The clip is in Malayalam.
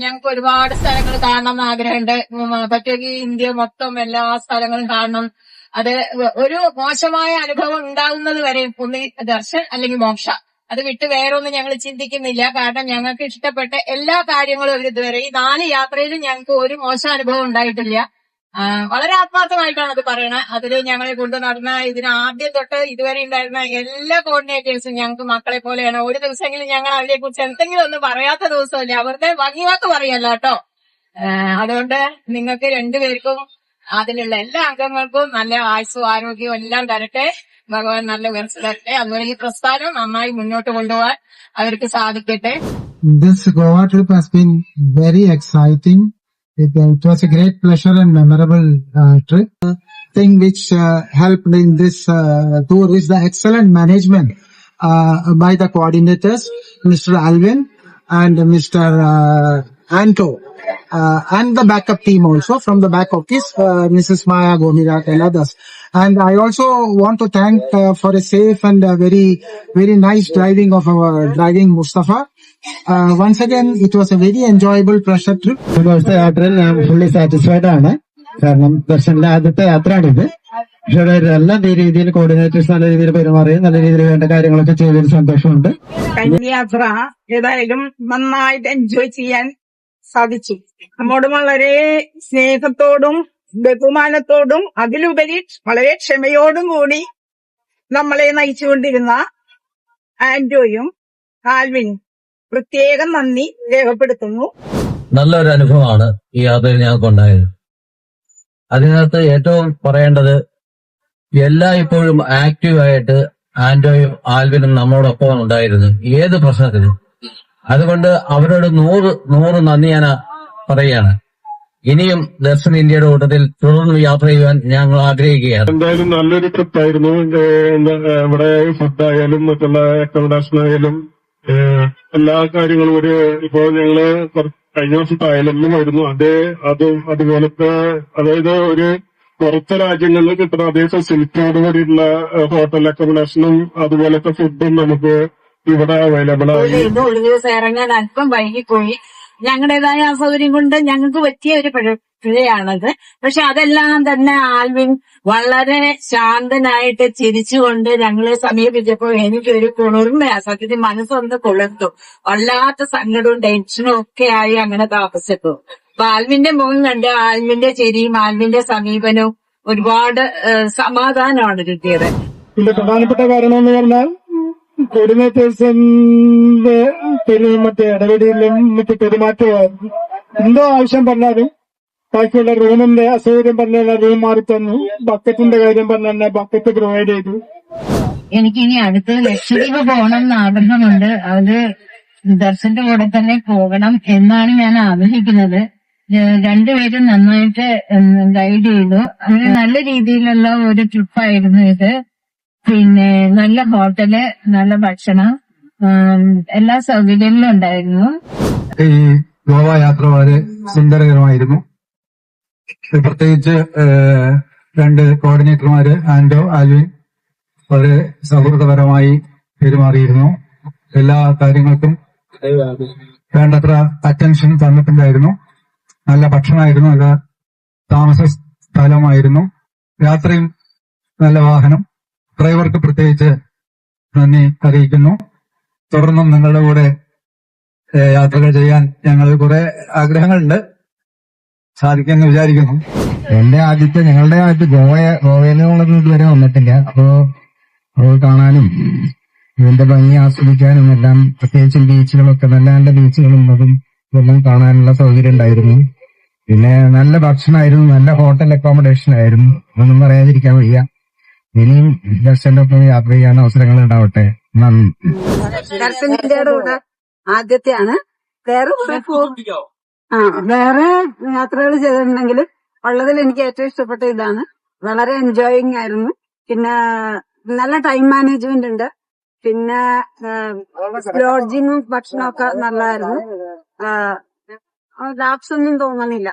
ഞങ്ങൾക്ക് ഒരുപാട് സ്ഥലങ്ങൾ കാണണം എന്ന് ആഗ്രഹമുണ്ട്. പറ്റുമെങ്കിൽ ഇന്ത്യ മൊത്തം എല്ലാ സ്ഥലങ്ങളും കാണണം. അത് ഒരു മോശമായ അനുഭവം ഉണ്ടാകുന്നത് വരെ ഒന്ന് ദർശൻ അല്ലെങ്കിൽ മോക്ഷ. അത് വിട്ട് വേറൊന്നും ഞങ്ങൾ ചിന്തിക്കുന്നില്ല. കാരണം ഞങ്ങൾക്ക് ഇഷ്ടപ്പെട്ട എല്ലാ കാര്യങ്ങളും ഇതുവരെ ഈ നാല് യാത്രയിലും ഞങ്ങൾക്ക് ഒരു മോശം അനുഭവം ഉണ്ടായിട്ടില്ല. വളരെ ആത്മാർത്ഥമായിട്ടാണ് അത് പറയണത് അതിൽ ഞങ്ങളെ കൊണ്ട് നടന്ന ഇതിന് ആദ്യം തൊട്ട് ഇതുവരെ ഉണ്ടായിരുന്ന എല്ലാ കോർഡിനേറ്റേഴ്സും ഞങ്ങൾക്ക് മക്കളെ പോലെയാണ്. ഒരു ദിവസമെങ്കിലും ഞങ്ങൾ അവരെ കുറിച്ച് എന്തെങ്കിലും ഒന്നും പറയാത്ത ദിവസമല്ല? അവരുടെ ഭംഗിവാക്ക് പറയല്ല കേട്ടോ. അതുകൊണ്ട് നിങ്ങൾക്ക് രണ്ടുപേർക്കും അതിലുള്ള എല്ലാ അംഗങ്ങൾക്കും നല്ല ആയുസ്സും ആരോഗ്യവും എല്ലാം തരട്ടെ. ഭഗവാൻ നല്ല ഉയർച്ച തരട്ടെ. അതുപോലെ ഈ പ്രസ്ഥാനം നന്നായി മുന്നോട്ട് കൊണ്ടുപോകാൻ അവർക്ക് സാധിക്കട്ടെ. This Goa trip has been very exciting. It, uh, it was a great pleasure and memorable uh, trip. Thing which uh, helped in this uh, tour is the excellent management uh, by the coordinators, Mr. Alvin and Mr. Uh, Anto, uh, and the backup team also from the back office, uh, Mrs. Maya Gomirat and others. And I also want to thank uh, for a safe and uh, very, very nice driving of our driving Mustafa. Uh, once again, it was a very enjoyable pleasure trip. ഒരു ദിവസത്തെ യാത്രയിൽ ഞാൻ ഫുള്ളി സാറ്റിസ്ഫൈഡ് ആണ്. കാരണം ദർശനിലെ ആദ്യത്തെ യാത്രയാണിത്. പക്ഷേ ഇവിടെ നല്ല രീതിയിൽ കോർഡിനേറ്റേഴ്സ് നല്ല രീതിയിൽ പെരുമാറുകയും നല്ല രീതിയിൽ വേണ്ട കാര്യങ്ങളൊക്കെ ചെയ്തതിൽ സന്തോഷമുണ്ട്. കഴിഞ്ഞ യാത്ര ഏതായാലും നന്നായിട്ട് എൻജോയ് ചെയ്യാൻ സാധിച്ചു. നമ്മോട് വളരെ സ്നേഹത്തോടും ബഹുമാനത്തോടും അതിലുപരി വളരെ ക്ഷമയോടും കൂടി നമ്മളെ നയിച്ചുകൊണ്ടിരുന്ന ആന്റോയും ആൽവിനും പ്രത്യേകം നന്ദി രേഖപ്പെടുത്തുന്നു. നല്ലൊരു അനുഭവമാണ് ഈ യാത്രയിൽ ഞങ്ങൾക്ക് ഉണ്ടായത് അതിനകത്ത് ഏറ്റവും പറയേണ്ടത് എല്ലാ ഇപ്പോഴും ആക്റ്റീവായിട്ട് ആന്റോയും ആൽവിനും നമ്മളോടൊപ്പം ഉണ്ടായിരുന്നു ഏത് പ്രശ്നത്തിനും. അതുകൊണ്ട് അവരോട് നൂറ് നൂറ് നന്ദി ഞാൻ പറയുകയാണ്. ഇനിയും ദർശൻ ഇന്ത്യയുടെ കൂട്ടത്തിൽ തുടർന്ന് യാത്ര ചെയ്യാൻ ഞങ്ങൾ ആഗ്രഹിക്കുകയാണ്. എന്തായാലും നല്ലൊരു ട്രിപ്പ് ആയിരുന്നു. ഇവിടെ ഫുഡ് ആയാലും മറ്റുള്ള അക്കോമഡേഷൻ ആയാലും എല്ലാ കാര്യങ്ങളും ഒരു ഇപ്പോ ഞങ്ങൾ കഴിഞ്ഞ വർഷം തായ്ലൻഡിലും ആയിരുന്നു അതേ അത് അതുപോലത്തെ അതായത് ഒരു പുറത്തെ രാജ്യങ്ങളിൽ കിട്ടുന്ന അതേ ഫെസിലിറ്റിയോട് കൂടിയുള്ള ഹോട്ടൽ അക്കോമഡേഷനും അതുപോലത്തെ ഫുഡും നമുക്ക് ഇവിടെ അവൈലബിൾ ആയി. ദിവസം ഇറങ്ങാൻ അല്പം വൈകിപ്പോയി. ഞങ്ങളുടേതായ അസൗകര്യം കൊണ്ട് ഞങ്ങൾക്ക് പറ്റിയ ഒരു പിഴയാണത് പക്ഷെ അതെല്ലാം തന്നെ ആൽവിൻ വളരെ ശാന്തനായിട്ട് ചിരിച്ചുകൊണ്ട് ഞങ്ങളെ സമീപിച്ചപ്പോൾ എനിക്കൊരു കുളിർമയാ സത്യത്തിൽ മനസ്സൊന്ന് കുളിർത്തു. വല്ലാത്ത സങ്കടവും ടെൻഷനും ഒക്കെ ആയി അങ്ങനെ താമസിച്ചു. അപ്പൊ ആൽവിന്റെ മുഖം കണ്ട് ആൽവിന്റെ ചിരിയും ആൽവിന്റെ സമീപനവും ഒരുപാട് സമാധാനമാണ് കിട്ടിയത്. ഇതിന്റെ പ്രധാനപ്പെട്ട കാരണം എന്ന് പറഞ്ഞാൽ കോർഡിനേറ്റേഴ്സിന്റെ മറ്റേ ഇടപെടലും മറ്റു പെരുമാറ്റമായിരുന്നു എന്തോ ആവശ്യം പറഞ്ഞാലും ബാക്കിയുള്ള റൂമിന്റെ അസൗകര്യം പറഞ്ഞാൽ റൂം മാറി തന്നു. ബക്കറ്റിന്റെ കാര്യം പറഞ്ഞാൽ ബക്കറ്റ് പ്രൊവൈഡ് ചെയ്തു. എനിക്ക് ഇനി അടുത്ത് ലക്ഷദ്വീപ് പോകണം എന്ന് ആഗ്രഹമുണ്ട്. അത് ദർശന്റെ കൂടെ തന്നെ പോകണം എന്നാണ് ഞാൻ ആഗ്രഹിക്കുന്നത്. രണ്ടുപേരും നന്നായിട്ട് ഗൈഡ് ചെയ്തു. അങ്ങനെ നല്ല രീതിയിലുള്ള ഒരു ട്രിപ്പായിരുന്നു ഇത്. പിന്നെ നല്ല ഹോട്ടൽ നല്ല ഭക്ഷണം എല്ലാ സൗകര്യങ്ങളും ഉണ്ടായിരുന്നു. ഈ ഗോവ യാത്ര വളരെ സുന്ദരകരമായിരുന്നു. പ്രത്യേകിച്ച് രണ്ട് കോർഡിനേറ്റർമാര് ആൻഡോ ആൽവിൻ വളരെ സൗഹൃദപരമായി പെരുമാറിയിരുന്നു. എല്ലാ കാര്യങ്ങൾക്കും വേണ്ടത്ര അറ്റൻഷൻ തന്നിട്ടുണ്ടായിരുന്നു. നല്ല ഭക്ഷണമായിരുന്നു നല്ല താമസ സ്ഥലമായിരുന്നു. രാത്രിയും നല്ല വാഹനം. ഡ്രൈവർക്ക് പ്രത്യേകിച്ച് നന്ദി അറിയിക്കുന്നു. തുടർന്നും നിങ്ങളുടെ കൂടെ യാത്രകൾ ചെയ്യാൻ ഞങ്ങൾ കുറെ ആഗ്രഹങ്ങളുണ്ട്. സാധിക്കുമെന്ന് വിചാരിക്കുന്നു. എന്റെ ആദ്യത്തെ ഞങ്ങളുടെ ആദ്യത്തെ ഗോവ ഗോവയിൽ നിന്നുള്ളത് ഇതുവരെ വന്നിട്ടില്ല. അപ്പോ അത് കാണാനും ഇതിന്റെ ഭംഗി ആസ്വദിക്കാനും എല്ലാം പ്രത്യേകിച്ചും ബീച്ചുകളൊക്കെ നല്ല നല്ല ബീച്ചുകളും അതും ഇതെല്ലാം കാണാനുള്ള സൗകര്യം ഉണ്ടായിരുന്നു. പിന്നെ നല്ല ഭക്ഷണമായിരുന്നു നല്ല ഹോട്ടൽ അക്കോമഡേഷൻ ആയിരുന്നു. ഒന്നും പറയാതിരിക്കാൻ വയ്യ. ഇനിയും ദർശന്റെ യാത്ര ചെയ്യാൻ അവസരങ്ങൾ ഉണ്ടാവട്ടെ. നന്ദി. ദർശനത്തിന്റെ കൂടെ ആദ്യത്തെയാണ്. വേറെ ആ വേറെ യാത്രകൾ ചെയ്തിട്ടുണ്ടെങ്കിൽ ഉള്ളതിൽ എനിക്ക് ഏറ്റവും ഇഷ്ടപ്പെട്ട ഇതാണ്. വളരെ എൻജോയിങ് ആയിരുന്നു. പിന്നെ നല്ല ടൈം മാനേജ്മെന്റ് ഉണ്ട്. പിന്നെ ലോഡ്ജിങ്ങും ഭക്ഷണമൊക്കെ നല്ലതായിരുന്നു. ലാപ്സ് ഒന്നും തോന്നണില്ല.